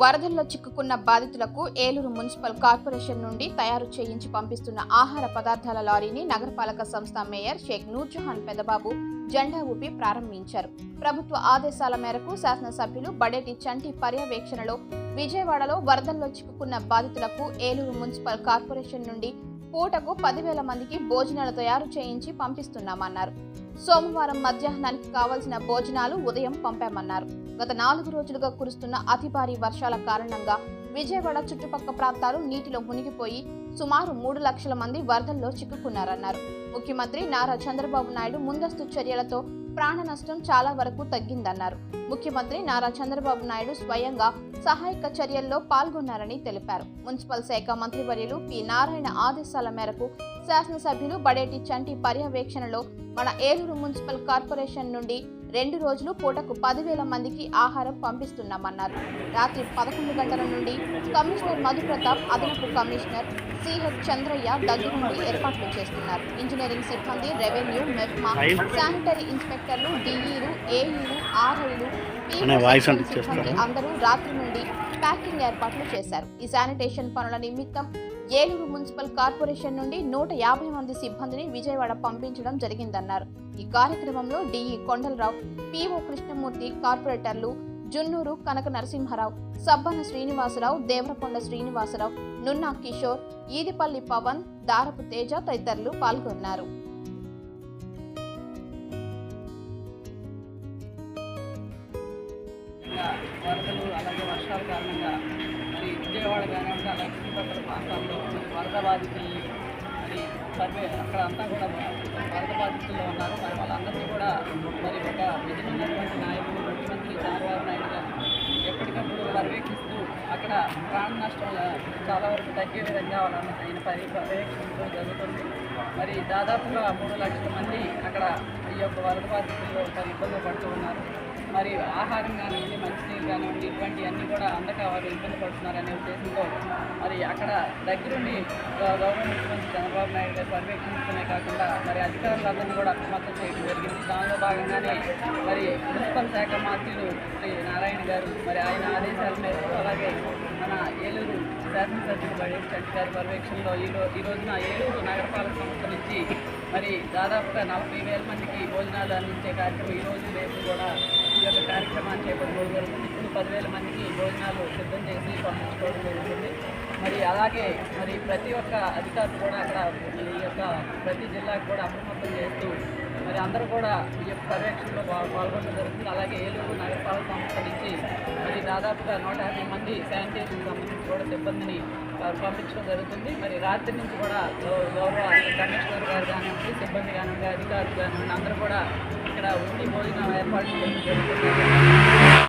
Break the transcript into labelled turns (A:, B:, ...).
A: వరదల్లో చిక్కుకున్న బాధితులకు ఏలూరు మున్సిపల్ కార్పొరేషన్ నుండి తయారు చేయించి పంపిస్తున్న ఆహార పదార్థాల లారీని నగరపాలక సంస్థ మేయర్ షేక్ నూర్జహాన్ పెదబాబు జెండా ఊపి ప్రారంభించారు. ప్రభుత్వ ఆదేశాల మేరకు శాసనసభ్యులు బడేటి చంటి పర్యవేక్షణలో విజయవాడలో వరదల్లో చిక్కుకున్న బాధితులకు ఏలూరు మున్సిపల్ కార్పొరేషన్ నుండి పూటకు పదివేల మందికి భోజనాలు తయారు చేయించి పంపిస్తున్నామన్నారు. సోమవారం మధ్యాహ్నానికి కావలసిన భోజనాలు ఉదయం పంపామన్నారు. గత నాలుగు రోజులుగా కురుస్తున్న అతి భారీ వర్షాల కారణంగా విజయవాడ చుట్టుపక్క ప్రాంతాలు నీటిలో మునిగిపోయి సుమారు మూడు లక్షల మంది వరదల్లో చిక్కుకున్నారన్నారు. ముఖ్యమంత్రి నారా చంద్రబాబు నాయుడు ముందస్తు చర్యలతో ప్రాణ నష్టం చాలా వరకు తగ్గిందన్నారు. ముఖ్యమంత్రి నారా చంద్రబాబు నాయుడు స్వయంగా సహాయక చర్యల్లో పాల్గొన్నారని తెలిపారు. మున్సిపల్ శాఖ మంత్రివర్యులు పి. నారాయణ ఆదేశాల మేరకు శాసనసభ్యులు బడేటి చంటి పర్యవేక్షణలో మన ఏలూరు మున్సిపల్ కార్పొరేషన్ నుండి రెండు రోజులు పూటకు పదివేల మందికి ఆహారం పంపిస్తున్నామన్నారు. రాత్రి పదకొండు గంటల నుండి కమిషనర్ మధుప్రతాప్ అదనపు కమిషనర్ సిహెచ్ చంద్రయ్య దగ్గరుండి ఏర్పాట్లు చేస్తున్నారు. ఇంజనీరింగ్ సిబ్బంది రెవెన్యూ మెప్మా శానిటరీ ఇన్స్పెక్టర్లు డిఈలు ఏఈలు ఆర్ఐలు? అందరూ రాత్రి నుండి ప్యాకింగ్ ఏర్పాట్లు చేశారు. ఈ శానిటేషన్ పనుల నిమిత్తం ఏలూరు మున్సిపల్ కార్పొరేషన్ నుండి నూట యాభై మంది సిబ్బందిని విజయవాడ పంపించడం జరిగిందన్నారు. ఈ కార్యక్రమంలో డిఈ కొండలరావు పిఓ కృష్ణమూర్తి కార్పొరేటర్లు జున్నూరు కనక నరసింహారావు సబ్బన శ్రీనివాసరావు దేవరకొండ శ్రీనివాసరావు నున్నా కిషోర్ ఈదిపల్లి పవన్ దారపు తేజ తదితరులు పాల్గొన్నారు.
B: వరదలు అలాగే వర్షాల కారణంగా విజయవాడ కానివ్వండి అలాగే చుట్టుపక్కల ప్రాంతాల్లో వరద బాధితుల్ని మరి సర్వే అక్కడ అంతా కూడా వరద బాధితుల్లో ఉన్నారు. మరి వాళ్ళందరినీ కూడా మరి ఒక విధమైనటువంటి నాయకులు ముఖ్యమంత్రి చంద్రబాబు నాయుడు గారు ఎప్పటికప్పుడు పర్యవేక్షిస్తూ అక్కడ ప్రాణ నష్టం చాలా వరకు తగ్గే విధంగా వాళ్ళని ఆయన పరి పర్యవేక్షించడం జరుగుతుంది. మరి దాదాపుగా మూడు లక్షల మంది అక్కడ ఈ యొక్క వరద బాధితుల్లో మరి ఇబ్బందులు పడుతూ ఉన్నారు. మరి ఆహారం కానివ్వండి మంచినీరు కానివ్వండి ఇటువంటివన్నీ కూడా అందక వారు ఇబ్బంది పడుతున్నారనే ఉద్దేశంతో మరి అక్కడ దగ్గరుండి గవర్నమెంట్ ముఖ్యమంత్రి చంద్రబాబు నాయుడు గారు పర్యవేక్షించడమే కాకుండా మరి అధికారులందరినీ కూడా అప్రమత్తం చేయడం జరిగింది. దానిలో భాగంగానే మరి మున్సిపల్ శాఖ మంత్రులు శ్రీ నారాయణ గారు మరి ఆయన ఆదేశాల మేరకు అలాగే మన ఏలూరు శాసనసభ్యులు బడేటి గారి పర్యవేక్షణలో ఈ ఈ రోజున ఏలూరు నగరపాలక సంస్థ నుంచి మరి దాదాపుగా నలభై వేల మందికి భోజనాలు అందించే కార్యక్రమం ఈ రోజు రేపు కూడా ఈ యొక్క కార్యక్రమాన్ని చేపట్టడం జరుగుతుంది. ఇప్పుడు పదివేల మందికి భోజనాలు సిద్ధం చేసి పంపించుకోవడం జరుగుతుంది. మరి అలాగే మరి ప్రతి ఒక్క అధికారులు కూడా అక్కడ ఈ యొక్క ప్రతి జిల్లాకు కూడా అప్రమత్తం చేస్తూ మరి అందరూ కూడా ఈ యొక్క పర్యవేక్షణలో పాల్గొనడం జరుగుతుంది. అలాగే ఏలూరు నగరపాలక సంస్థ నుంచి మరి దాదాపుగా నూట యాభై మంది శానిటేషన్ సంబంధించి సిబ్బందిని పంపించడం జరుగుతుంది. మరి రాత్రి నుంచి కూడా గౌరవ కమిషనర్ గారు కానివ్వండి సిబ్బంది కానివ్వండి అధికారులు కానివ్వండి అందరూ కూడా ఇక్కడ ఉండి భోజనం ఏర్పాటు చేయడం జరుగుతుంది.